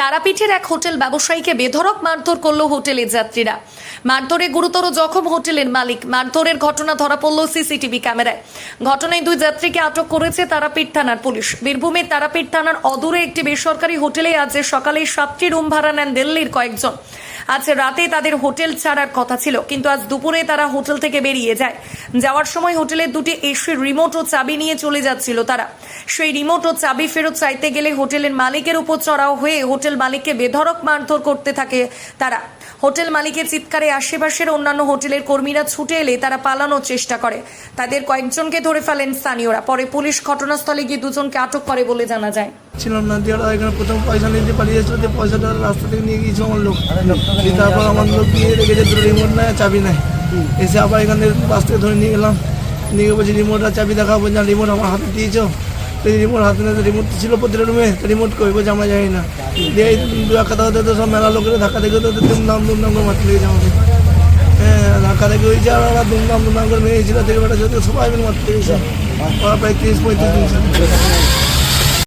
তারাপীঠের এক হোটেল ব্যবসায়ীকে বেধরক মারধর করল হোটেলের যাত্রীরা। মারধরে গুরুতর জখম হোটেলের মালিক। মারধরের ঘটনা ধরা পড়ল সিসিটিভি ক্যামেরায়। ঘটনায় দুই যাত্রীকে আটক করেছে তারাপীঠ থানার পুলিশ। বীরভূমের তারাপীঠ থানার অদূরে একটি বেসরকারি হোটেলে আজ সকালে সাতটি রুম ভাড়া নেন দিল্লির কয়েকজন। আজ রাতে তাদের হোটেল ছাড়ার কথা ছিল, কিন্তু আজ দুপুরে তারা হোটেল থেকে বেরিয়ে যায়। যাওয়ার সময় হোটেলের দুটি এসি রিমোট ও চাবি নিয়ে চলে যাচ্ছিল তারা। সেই রিমোট ও চাবি ফেরত চাইতে গেলে হোটেলের মালিকের উপর চড়াও হয়ে হোটেল মালিককে বেধড়ক মারধর করতে থাকে তারা। হোটেল মালিকের চিৎকারে আশেপাশের অন্যান্য হোটেলের কর্মীরা ছুটে এলে তারা পালানোর চেষ্টা করে। তাদের কয়েকজনকে ধরে ফেলেন স্থানীয়রা। পরে পুলিশ ঘটনাস্থলে গিয়ে দুজনকে আটক করে বলে জানা যায়। ছিলাম না দিয়ে এখানে প্রথম পয়সা নিতে পালিয়ে এসেছিল দিয়ে পয়সাটা রাস্তা থেকে নিয়ে গিয়েছিল আমার লোক। দিয়ে তারপর আমার লোক গিয়ে রেখেছে, দুটো রিমোট নেয়, চাবি নেয়। এসে আবার এখান থেকে বাস থেকে ধরে নিয়ে গেলাম। নিয়ে বলছি রিমোট আর চাবি দেখাবো বলছি রিমোট আমার হাতে দিয়েছ। রিমোট হাতে নিয়ে রিমোট ছিল প্রতিটা রুমে রিমোট কই? বলছে, আমরা জানি না। দিয়ে দু এক কথা হতে সব মেলা লোকের ধাক্কা দেখে তো দুমদাম দুমদাম করে মারতে লেগেছে আমাকে। হ্যাঁ ধাক্কা দেখে হয়েছে আর ওরা দুমদাম দুমদাম করে মেরেছিল থেকে বেটা সবাই মিলে মারতে লেগেছে। প্রায় তিরিশ পঁয়ত্রিশ